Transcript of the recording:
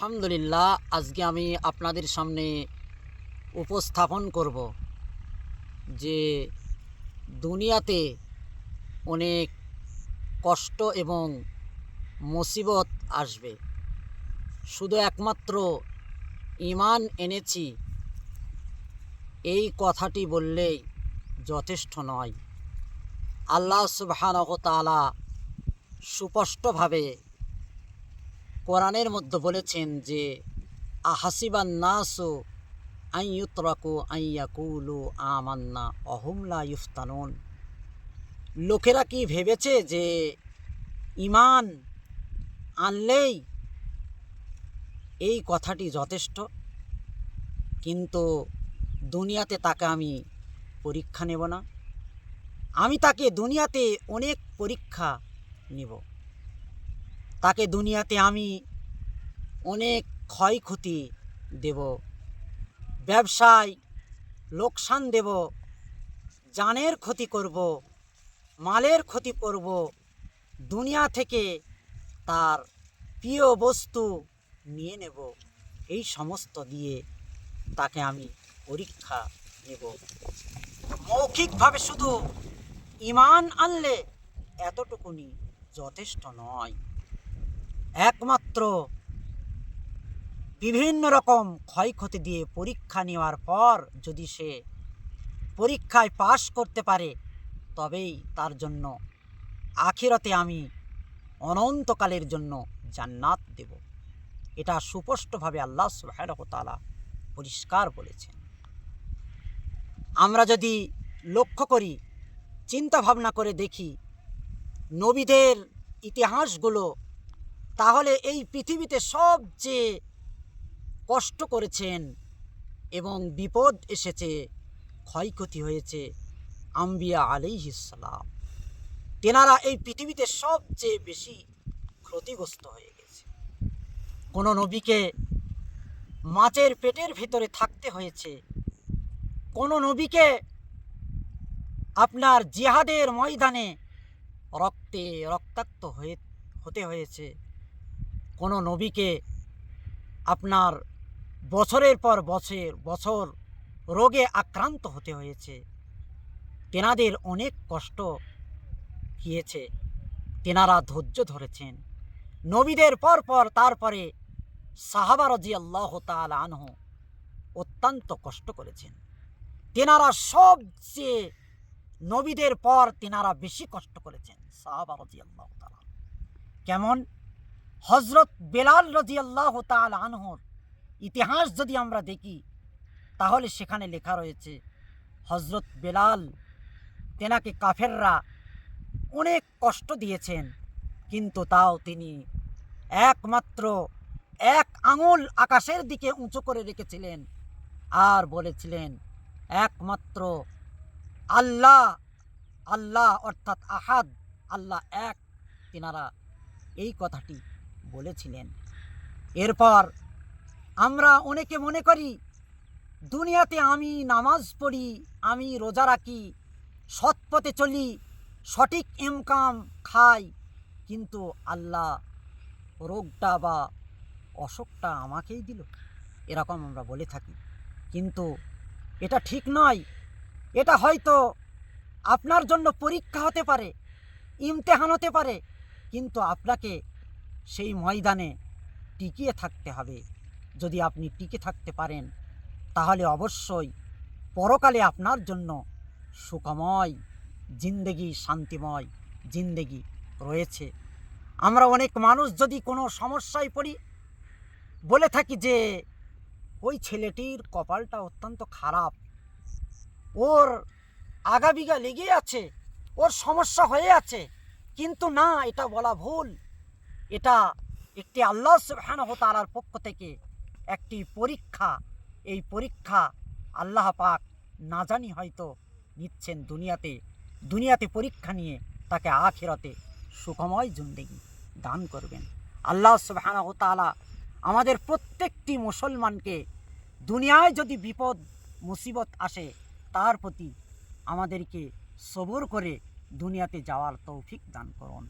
আলহামদুলিল্লাহ, আজকে আমি আপনাদের সামনে উপস্থাপন করব যে দুনিয়াতে অনেক কষ্ট এবং মুসিবত আসবে। শুধু একমাত্র ইমান এনেছি, এই কথাটি বললেই যথেষ্ট নয়। আল্লাহ সুবহানাহু তাআলা সুস্পষ্টভাবে কোরআনের মধ্যে বলেছেন যে, আহাসিবান নাসু আইয়ুতরাকু আইয়াকুলু আমান্না অহুমলা ইফতানুন। লোকেরা কি ভেবেছে যে, ইমান আনলেই এই কথাটি যথেষ্ট? কিন্তু দুনিয়াতে তাকে আমি পরীক্ষা নেব না। আমি তাকে দুনিয়াতে অনেক পরীক্ষা নেব। তাকে দুনিয়াতে আমি অনেক ক্ষয়ক্ষতি দেব, ব্যবসায় লোকসান দেব, জানের ক্ষতি করব, মালের ক্ষতি করব, দুনিয়া থেকে তার প্রিয় বস্তু নিয়ে নেব। এই সমস্ত দিয়ে তাকে আমি পরীক্ষা নেব। মৌখিকভাবে শুধু ইমান আনলে এতটুকুনি যথেষ্ট নয়। একমাত্র বিভিন্ন রকম ক্ষয়ক্ষতি দিয়ে পরীক্ষা নেওয়ার পর যদি সে পরীক্ষায় পাশ করতে পারে, তবেই তার জন্য আখিরতে আমি অনন্তকালের জন্য জান্নাত দেব। এটা সুস্পষ্টভাবে আল্লাহ সুবহানাহু তাআলা পরিষ্কার বলেছেন। আমরা যদি লক্ষ্য করি চিন্তা ভাবনা করে দেখি, নবীদের ইতিহাসগুলো তাহলে এই পৃথিবীতে সবচেয়ে কষ্ট করেছেন এবং বিপদ এসেছে, ক্ষয়ক্ষতি হয়েছে আম্বিয়া আলিহিসাল্লাম তেনারা এই পৃথিবীতে সবচেয়ে বেশি ক্ষতিগ্রস্ত হয়ে গেছে। কোনো নবীকে মাছের পেটের ভিতরে থাকতে হয়েছে। কোনো নবীকে আপনার জিহাদের ময়দানে রক্তে রক্তাক্ত হয়ে, হতে হয়েছে। কোনো নবীকে আপনার বছরের পর বছর বছর রোগে আক্রান্ত হতে হয়েছে। তেনাদের অনেক কষ্ট গিয়েছে। তেনারা ধৈর্য ধরেছেন। নবীদের পর পর তারপরে সাহাবা রাজি আল্লাহ তাল আনহ অত্যন্ত কষ্ট করেছেন। তেনারা সবচেয়ে নবীদের পর তেনারা বেশি কষ্ট করেছেন সাহাবা রাজি আল্লাহ তালা কেমন? হজরত বেলাল রাজি আল্লাহ তাল আনহর ইতিহাস যদি আমরা দেখি, তাহলে সেখানে লেখা রয়েছে হজরত বেলাল তেনাকে কাফেররা অনেক কষ্ট দিয়েছেন, কিন্তু তাও তিনি একমাত্র এক আঙুল আকাশের দিকে উঁচু করে রেখেছিলেন আর বলেছিলেন, একমাত্র আল্লাহ আল্লাহ অর্থাৎ আহাদ, আল্লাহ এক। তিনারা এই কথাটি বলেছিলেন। এরপর আমরা অনেকে মনে করি, দুনিয়াতে আমি নামাজ পড়ি, আমি রোজা রাখি সৎ পথে চলি, সঠিক ইনকাম খাই, কিন্তু আল্লাহ রোগটা বা অসুখটা আমাকেই দিল। এরকম আমরা বলে থাকি। কিন্তু এটা ঠিক নয়। এটা হয়তো আপনার জন্য পরীক্ষা হতে পারে, ইমতেহান হতে পারে, কিন্তু আপনাকে সেই ময়দানে টিকিয়ে থাকতে হবে। যদি আপনি টিকে থাকতে পারেন, তাহলে অবশ্যই পরকালে আপনার জন্য সুখময়, জিন্দেগি শান্তিময় জিন্দেগি রয়েছে। আমরা অনেক মানুষ যদি কোনো সমস্যায় পড়ি, বলে থাকি যে, ওই ছেলেটির কপালটা অত্যন্ত খারাপ। ওর আগাবিগা লেগে আছে, ওর সমস্যা হয়ে আছে। কিন্তু না, এটা বলা ভুল। এটা একটি আল্লাহ সুবহানাহু তাআলার পক্ষ থেকে একটি পরীক্ষা। এই পরীক্ষা আল্লাহ পাক না জানি হয়তো নিচ্ছেন দুনিয়াতে। দুনিয়াতে পরীক্ষা নিয়ে তাকে আখিরাতে সুখময় জিন্দেগি দান করবেন। আল্লাহ সুবহানাহু তাআলা আমাদের প্রত্যেকটি মুসলমানকে দুনিয়ায় যদি বিপদ, মুসিবত আসে, তার প্রতি আমাদেরকে সবর করে দুনিয়াতে যাওয়ার তৌফিক দান করুন।